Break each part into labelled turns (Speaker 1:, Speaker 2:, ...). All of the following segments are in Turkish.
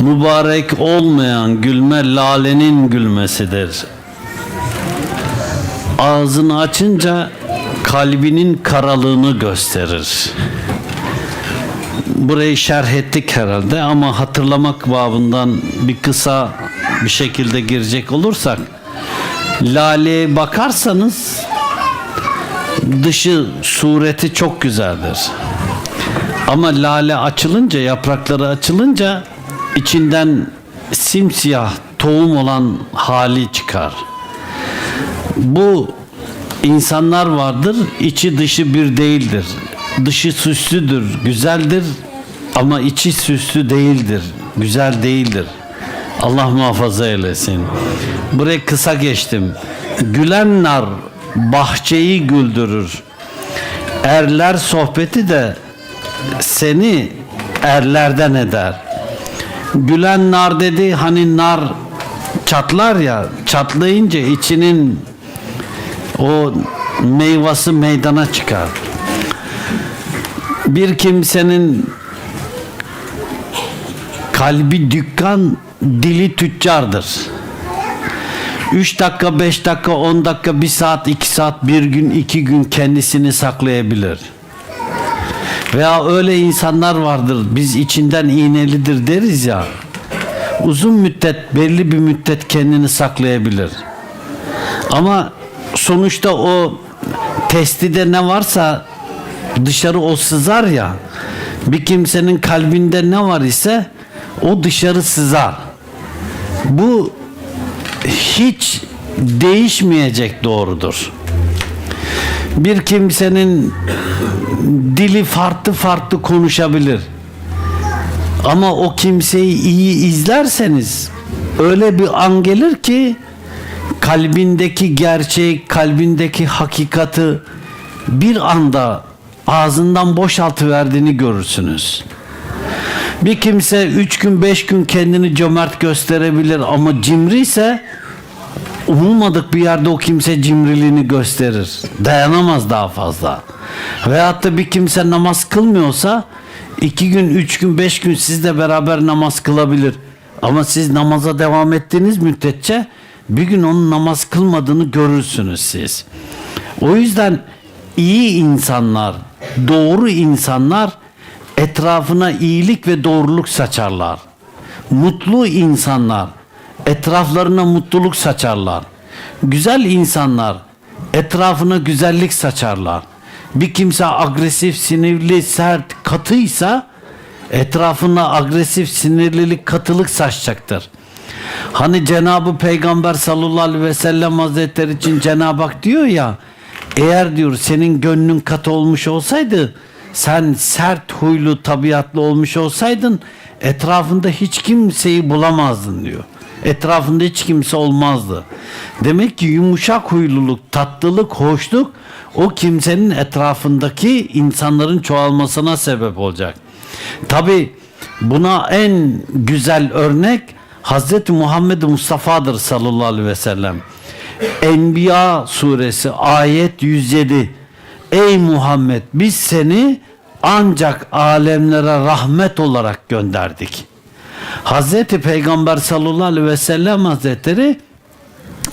Speaker 1: Mübarek olmayan gülme lalenin gülmesidir. Ağzını açınca kalbinin karalığını gösterir. Burayı şerh ettik herhalde ama hatırlamak babından bir kısa bir şekilde girecek olursak laleye bakarsanız dışı sureti çok güzeldir. Ama lale açılınca, yaprakları açılınca içinden simsiyah tohum olan hali çıkar. Bu insanlar vardır, içi dışı bir değildir. Dışı süslüdür, güzeldir ama içi süslü değildir, güzel değildir. Allah muhafaza eylesin. Buraya kısa geçtim. Gülen nar bahçeyi güldürür. Erler sohbeti de seni erlerden eder. Gülen nar dedi hani nar çatlar ya çatlayınca içinin o meyvası meydana çıkar. Bir kimsenin kalbi dükkan, dili tüccardır. 3 dakika, 5 dakika, 10 dakika, 1 saat, 2 saat, 1 gün, 2 gün kendisini saklayabilir. Veya öyle insanlar vardır biz içinden iğnelidir deriz ya. Uzun müddet belli bir müddet kendini saklayabilir. Ama sonuçta o testide ne varsa dışarı o sızar ya. Bir kimsenin kalbinde ne var ise o dışarı sızar. Bu hiç değişmeyecek doğrudur. Bir kimsenin dili farklı farklı konuşabilir. Ama o kimseyi iyi izlerseniz öyle bir an gelir ki kalbindeki gerçek, kalbindeki hakikati bir anda ağzından boşaltıverdiğini görürsünüz. Bir kimse üç gün beş gün kendini cömert gösterebilir ama cimri ise umulmadık bir yerde o kimse cimriliğini gösterir. Dayanamaz daha fazla. Veyahut da bir kimse namaz kılmıyorsa iki gün, üç gün, beş gün sizle beraber namaz kılabilir. Ama siz namaza devam ettiğiniz müddetçe bir gün onun namaz kılmadığını görürsünüz siz. O yüzden iyi insanlar, doğru insanlar etrafına iyilik ve doğruluk saçarlar. Mutlu insanlar etraflarına mutluluk saçarlar. Güzel insanlar etrafına güzellik saçarlar. Bir kimse agresif, sinirli, sert, katıysa etrafına agresif, sinirlilik, katılık saçacaktır. Hani Cenab-ı Peygamber sallallahu aleyhi ve sellem hazretleri için Cenab-ı Hak diyor ya eğer diyor senin gönlün katı olmuş olsaydı sen sert huylu tabiatlı olmuş olsaydın etrafında hiç kimseyi bulamazdın diyor. Etrafında hiç kimse olmazdı. Demek ki yumuşak huyluluk, tatlılık, hoşluk o kimsenin etrafındaki insanların çoğalmasına sebep olacak. Tabi buna en güzel örnek Hazreti Muhammed Mustafa'dır sallallahu aleyhi ve sellem. Enbiya suresi ayet 107. Ey Muhammed biz seni ancak alemlere rahmet olarak gönderdik. Hazreti Peygamber sallallahu aleyhi ve sellem Hazretleri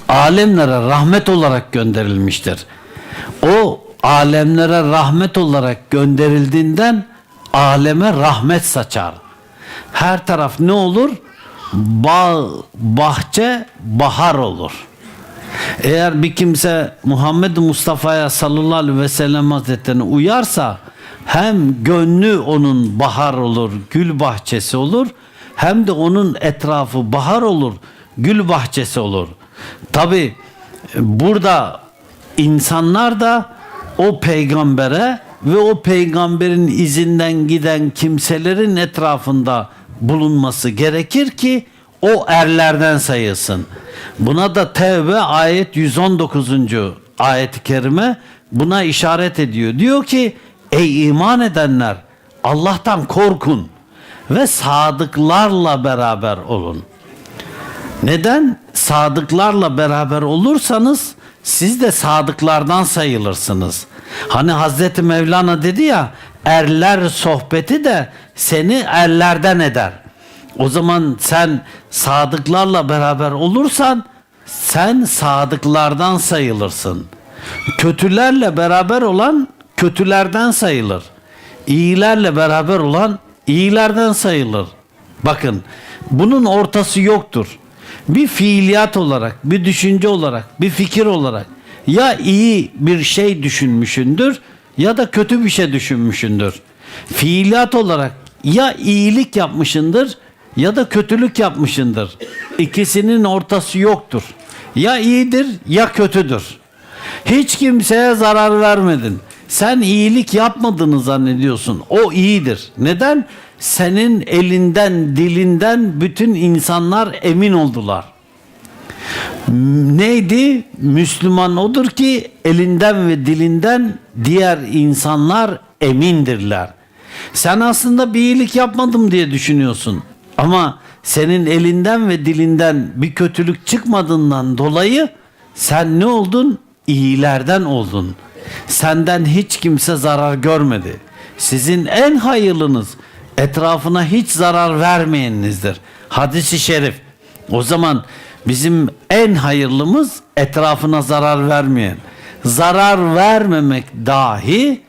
Speaker 1: alemlere rahmet olarak gönderilmiştir. O alemlere rahmet olarak gönderildiğinden aleme rahmet saçar. Her taraf ne olur? Bağ, bahçe, bahar olur. Eğer bir kimse Muhammed Mustafa'ya sallallahu aleyhi ve sellem hazretlerine uyarsa hem gönlü onun bahar olur, gül bahçesi olur hem de onun etrafı bahar olur, gül bahçesi olur. Tabi burada insanlar da o peygambere ve o peygamberin izinden giden kimselerin etrafında bulunması gerekir ki o erlerden sayılsın. Buna da Tevbe ayet 119. ayet-i kerime buna işaret ediyor. Diyor ki ey iman edenler Allah'tan korkun ve sadıklarla beraber olun. Neden? Sadıklarla beraber olursanız siz de sadıklardan sayılırsınız. Hani Hazreti Mevlana dedi ya erler sohbeti de seni erlerden eder. O zaman sen sadıklarla beraber olursan sen sadıklardan sayılırsın. Kötülerle beraber olan kötülerden sayılır. İyilerle beraber olan iyilerden sayılır. Bakın bunun ortası yoktur. Bir fiiliyat olarak, bir düşünce olarak, bir fikir olarak ya iyi bir şey düşünmüşündür ya da kötü bir şey düşünmüşündür. Fiiliyat olarak ya iyilik yapmışındır ya da kötülük yapmışındır. İkisinin ortası yoktur. Ya iyidir ya kötüdür. Hiç kimseye zarar vermedin. Sen iyilik yapmadığını zannediyorsun. O iyidir. Neden? Senin elinden, dilinden bütün insanlar emin oldular. Neydi? Müslüman odur ki elinden ve dilinden diğer insanlar emindirler. Sen aslında bir iyilik yapmadım diye düşünüyorsun. Ama senin elinden ve dilinden bir kötülük çıkmadığından dolayı sen ne oldun? İyilerden oldun. Senden hiç kimse zarar görmedi. Sizin en hayırlınız etrafına hiç zarar vermeyeninizdir. Hadisi şerif. O zaman bizim en hayırlımız etrafına zarar vermeyen. Zarar vermemek dahi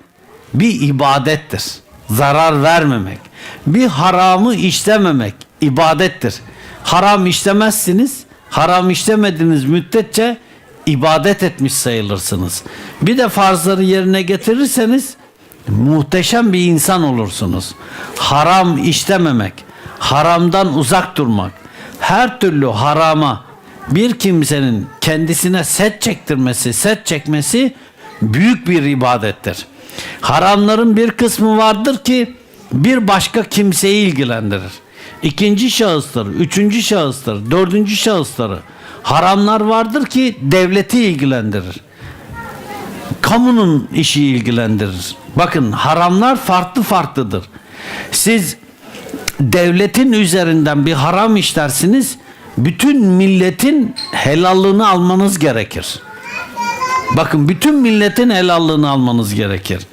Speaker 1: bir ibadettir. Zarar vermemek. Bir haramı işlememek ibadettir. Haram işlemezsiniz. Haram işlemediğiniz müddetçe ibadet etmiş sayılırsınız. Bir de farzları yerine getirirseniz muhteşem bir insan olursunuz. Haram işlememek, haramdan uzak durmak, her türlü harama bir kimsenin kendisine set çektirmesi, set çekmesi büyük bir ibadettir. Haramların bir kısmı vardır ki bir başka kimseyi ilgilendirir. İkinci şahısları, üçüncü şahısları, dördüncü şahısları. Haramlar vardır ki devleti ilgilendirir kamunun işi ilgilendirir. Bakın haramlar farklı farklıdır. Siz devletin üzerinden bir haram işlersiniz, bütün milletin helallığını almanız gerekir. Bakın bütün milletin helallığını almanız gerekir.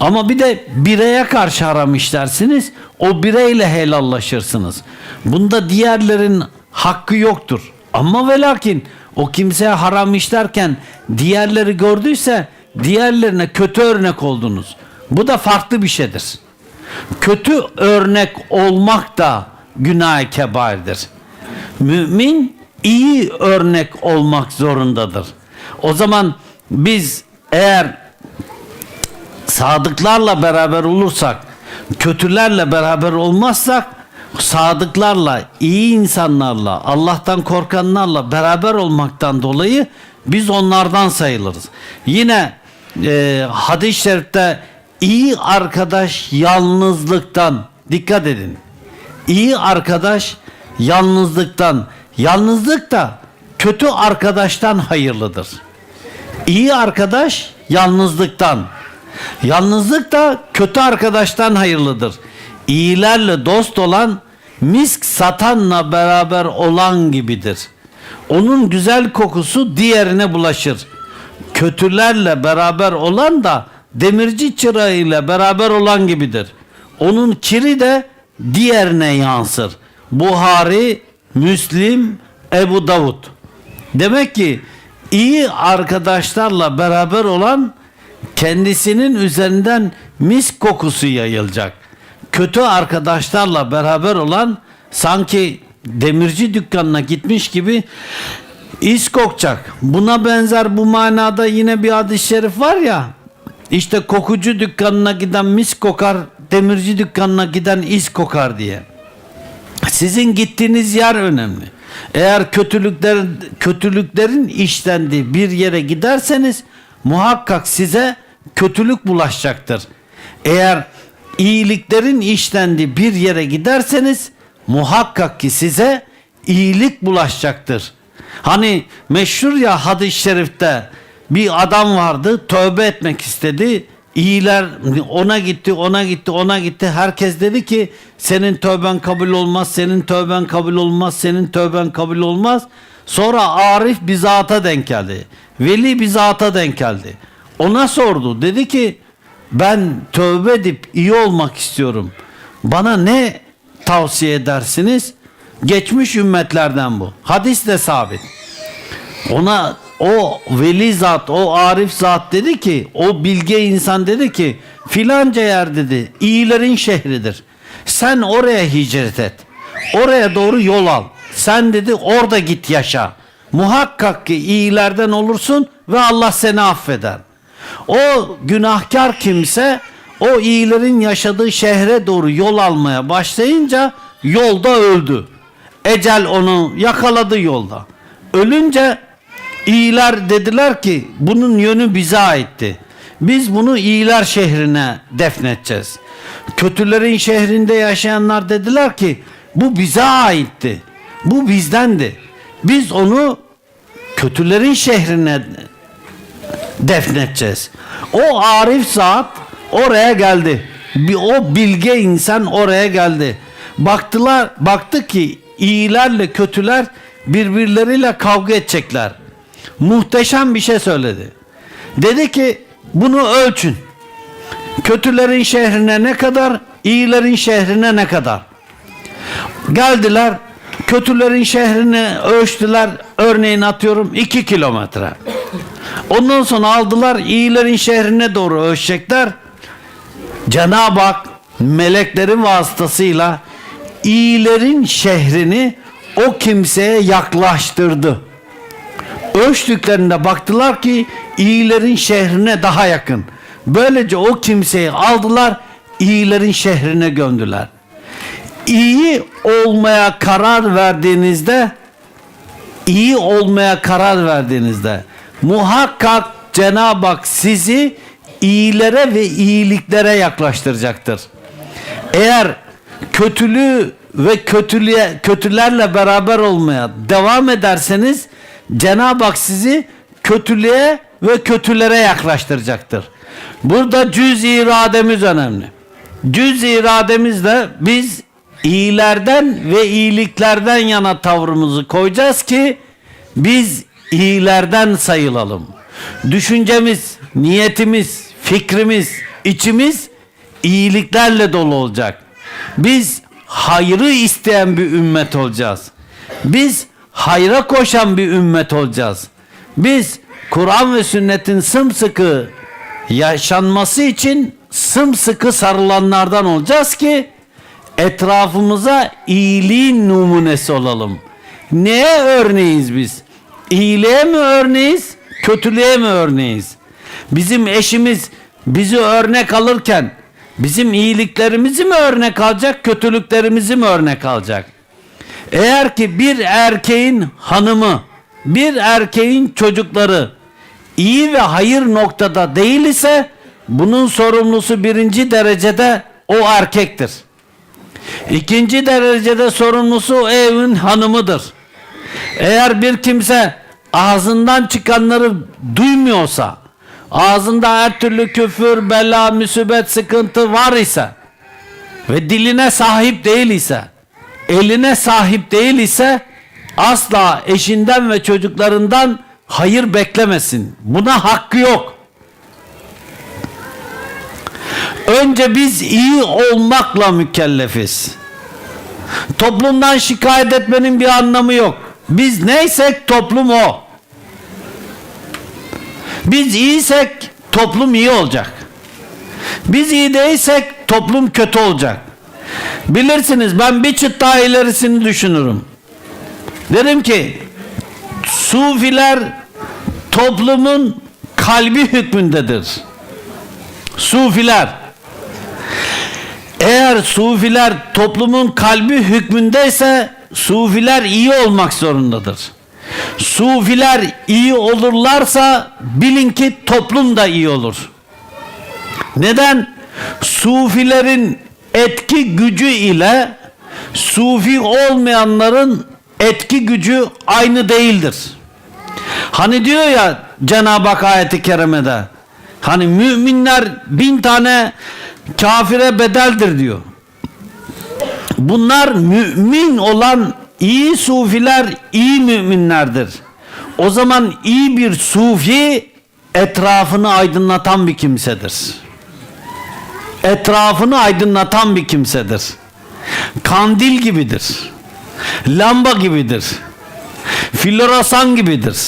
Speaker 1: Ama bir de bireye karşı haram işlersiniz, o bireyle helallaşırsınız. Bunda diğerlerin hakkı yoktur. Ama ve lakin o kimseye haram işlerken diğerleri gördüyse diğerlerine kötü örnek oldunuz. Bu da farklı bir şeydir. Kötü örnek olmak da günah-ı kebairdir. Mümin iyi örnek olmak zorundadır. O zaman biz eğer sadıklarla beraber olursak, kötülerle beraber olmazsak, sadıklarla, iyi insanlarla, Allah'tan korkanlarla beraber olmaktan dolayı biz onlardan sayılırız. Yine e, hadis-i şerifte iyi arkadaş yalnızlıktan dikkat edin. İyi arkadaş yalnızlıktan, yalnızlık da kötü arkadaştan hayırlıdır. İyi arkadaş yalnızlıktan. Yalnızlık da kötü arkadaştan hayırlıdır. İyilerle dost olan misk satanla beraber olan gibidir. Onun güzel kokusu diğerine bulaşır. Kötülerle beraber olan da demirci çırağıyla beraber olan gibidir. Onun kiri de diğerine yansır. Buhari, Müslim, Ebu Davud. Demek ki iyi arkadaşlarla beraber olan kendisinin üzerinden mis kokusu yayılacak. Kötü arkadaşlarla beraber olan sanki demirci dükkanına gitmiş gibi is kokacak. Buna benzer bu manada yine bir hadis-i şerif var ya. İşte kokucu dükkanına giden mis kokar, demirci dükkanına giden is kokar diye. Sizin gittiğiniz yer önemli. Eğer kötülükler kötülüklerin işlendiği bir yere giderseniz muhakkak size kötülük bulaşacaktır. Eğer iyiliklerin işlendiği bir yere giderseniz muhakkak ki size iyilik bulaşacaktır. Hani meşhur ya hadis-i şerifte bir adam vardı tövbe etmek istedi. İyiler ona gitti, ona gitti, ona gitti. Herkes dedi ki senin tövben kabul olmaz, senin tövben kabul olmaz, senin tövben kabul olmaz. Sonra Arif bir zata denk geldi. Veli bir zata denk geldi. Ona sordu. Dedi ki ben tövbe edip iyi olmak istiyorum. Bana ne tavsiye edersiniz? Geçmiş ümmetlerden bu. Hadis de sabit. Ona o veli zat, o arif zat dedi ki, o bilge insan dedi ki, filanca yer dedi, iyilerin şehridir. Sen oraya hicret et. Oraya doğru yol al. Sen dedi orada git yaşa. Muhakkak ki iyilerden olursun ve Allah seni affeder. O günahkar kimse o iyilerin yaşadığı şehre doğru yol almaya başlayınca yolda öldü. Ecel onu yakaladı yolda. Ölünce iyiler dediler ki bunun yönü bize aitti. Biz bunu iyiler şehrine defnedeceğiz. Kötülerin şehrinde yaşayanlar dediler ki bu bize aitti. Bu bizdendi. Biz onu kötülerin şehrine defnedeceğiz. O arif zat oraya geldi. Bir o bilge insan oraya geldi. Baktılar, baktı ki iyilerle kötüler birbirleriyle kavga edecekler. Muhteşem bir şey söyledi. Dedi ki bunu ölçün. Kötülerin şehrine ne kadar, iyilerin şehrine ne kadar. Geldiler, kötülerin şehrini ölçtüler. Örneğin atıyorum 2 kilometre. Ondan sonra aldılar iyilerin şehrine doğru ölçecekler. Cenab-ı Hak meleklerin vasıtasıyla iyilerin şehrini o kimseye yaklaştırdı. Ölçtüklerinde baktılar ki iyilerin şehrine daha yakın. Böylece o kimseyi aldılar iyilerin şehrine gömdüler. İyi olmaya karar verdiğinizde iyi olmaya karar verdiğinizde muhakkak Cenab-ı Hak sizi iyilere ve iyiliklere yaklaştıracaktır. Eğer kötülüğü ve kötülüğe kötülerle beraber olmaya devam ederseniz Cenab-ı Hak sizi kötülüğe ve kötülere yaklaştıracaktır. Burada cüz irademiz önemli. Cüz irademizle biz iyilerden ve iyiliklerden yana tavrımızı koyacağız ki biz iyilerden sayılalım. Düşüncemiz, niyetimiz, fikrimiz, içimiz iyiliklerle dolu olacak. Biz hayrı isteyen bir ümmet olacağız. Biz hayra koşan bir ümmet olacağız. Biz Kur'an ve sünnetin sımsıkı yaşanması için sımsıkı sarılanlardan olacağız ki etrafımıza iyiliğin numunesi olalım. Neye örneğiz biz? İyiliğe mi örneğiz, kötülüğe mi örneğiz? Bizim eşimiz bizi örnek alırken bizim iyiliklerimizi mi örnek alacak, kötülüklerimizi mi örnek alacak? Eğer ki bir erkeğin hanımı, bir erkeğin çocukları iyi ve hayır noktada değil ise bunun sorumlusu birinci derecede o erkektir. İkinci derecede sorumlusu o evin hanımıdır. Eğer bir kimse ağzından çıkanları duymuyorsa, ağzında her türlü küfür, bela, müsibet, sıkıntı var ise ve diline sahip değil ise, eline sahip değil ise asla eşinden ve çocuklarından hayır beklemesin. Buna hakkı yok. Önce biz iyi olmakla mükellefiz. Toplumdan şikayet etmenin bir anlamı yok. Biz neysek toplum o. Biz iyiysek toplum iyi olacak. Biz iyi değilsek toplum kötü olacak. Bilirsiniz ben bir çıt daha ilerisini düşünürüm. Derim ki Sufiler toplumun kalbi hükmündedir. Sufiler eğer sufiler toplumun kalbi hükmündeyse sufiler iyi olmak zorundadır. Sufiler iyi olurlarsa bilin ki toplum da iyi olur. Neden? Sufilerin etki gücü ile sufi olmayanların etki gücü aynı değildir. Hani diyor ya Cenab-ı Hak ayeti kerimede hani müminler bin tane kafire bedeldir diyor. Bunlar mümin olan iyi sufiler iyi müminlerdir. O zaman iyi bir sufi etrafını aydınlatan bir kimsedir. Etrafını aydınlatan bir kimsedir. Kandil gibidir. Lamba gibidir. Floresan gibidir.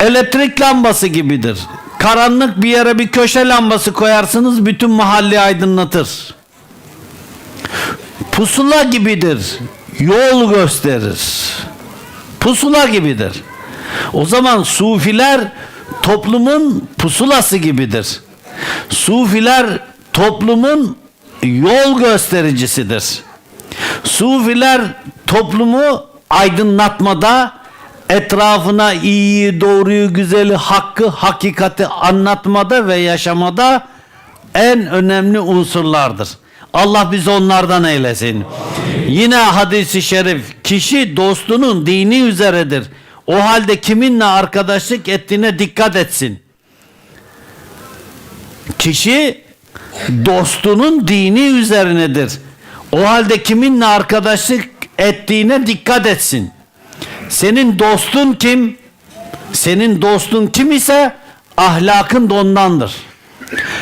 Speaker 1: Elektrik lambası gibidir. Karanlık bir yere bir köşe lambası koyarsınız bütün mahalleyi aydınlatır. Pusula gibidir. Yol gösterir. Pusula gibidir. O zaman sufiler toplumun pusulası gibidir. Sufiler toplumun yol göstericisidir. Sufiler toplumu aydınlatmada etrafına iyiyi, doğruyu, güzeli, hakkı, hakikati anlatmada ve yaşamada en önemli unsurlardır. Allah bizi onlardan eylesin. Yine hadisi şerif kişi dostunun dini üzeredir. O halde kiminle arkadaşlık ettiğine dikkat etsin. Kişi dostunun dini üzerinedir. O halde kiminle arkadaşlık ettiğine dikkat etsin. Senin dostun kim? Senin dostun kim ise ahlakın da ondandır.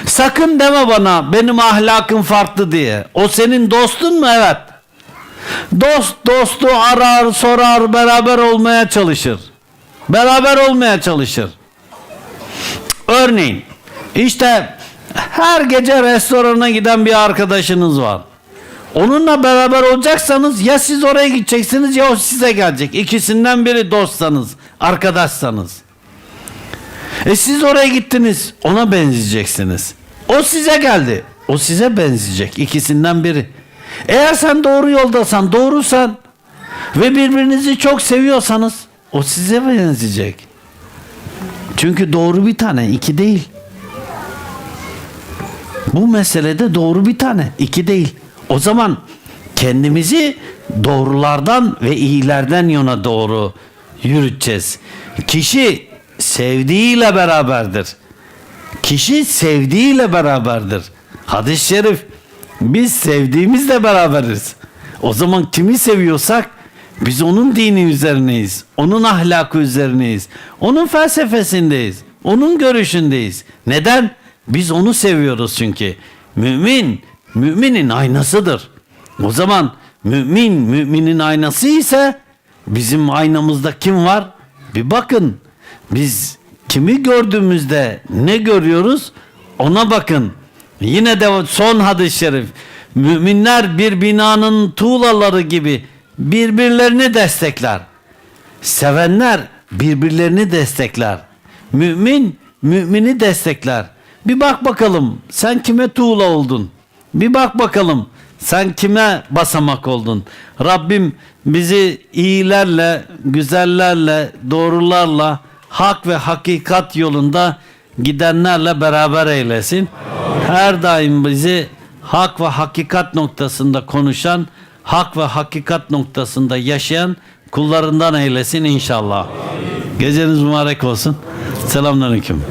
Speaker 1: Sakın deme bana benim ahlakım farklı diye. O senin dostun mu? Evet. Dost dostu arar, sorar, beraber olmaya çalışır. Beraber olmaya çalışır. Örneğin işte her gece restorana giden bir arkadaşınız var. Onunla beraber olacaksanız ya siz oraya gideceksiniz ya o size gelecek. İkisinden biri dostsanız, arkadaşsanız. E siz oraya gittiniz, ona benzeyeceksiniz. O size geldi, o size benzeyecek. İkisinden biri. Eğer sen doğru yoldasan, doğrusan ve birbirinizi çok seviyorsanız o size benzeyecek. Çünkü doğru bir tane, iki değil. Bu meselede doğru bir tane, iki değil. O zaman kendimizi doğrulardan ve iyilerden yana doğru yürüteceğiz. Kişi sevdiğiyle beraberdir. Kişi sevdiğiyle beraberdir. Hadis-i şerif biz sevdiğimizle beraberiz. O zaman kimi seviyorsak biz onun dini üzerineyiz. Onun ahlakı üzerineyiz. Onun felsefesindeyiz. Onun görüşündeyiz. Neden? Biz onu seviyoruz çünkü. Mümin, müminin aynasıdır. O zaman mümin, müminin aynası ise bizim aynamızda kim var? Bir bakın. Biz kimi gördüğümüzde ne görüyoruz? Ona bakın. Yine de son hadis-i şerif. Müminler bir binanın tuğlaları gibi birbirlerini destekler. Sevenler birbirlerini destekler. Mümin mümini destekler. Bir bak bakalım sen kime tuğla oldun? Bir bak bakalım sen kime basamak oldun? Rabbim bizi iyilerle, güzellerle, doğrularla, hak ve hakikat yolunda gidenlerle beraber eylesin. Her daim bizi hak ve hakikat noktasında konuşan, hak ve hakikat noktasında yaşayan kullarından eylesin inşallah. Geceniz mübarek olsun. Selamünaleyküm.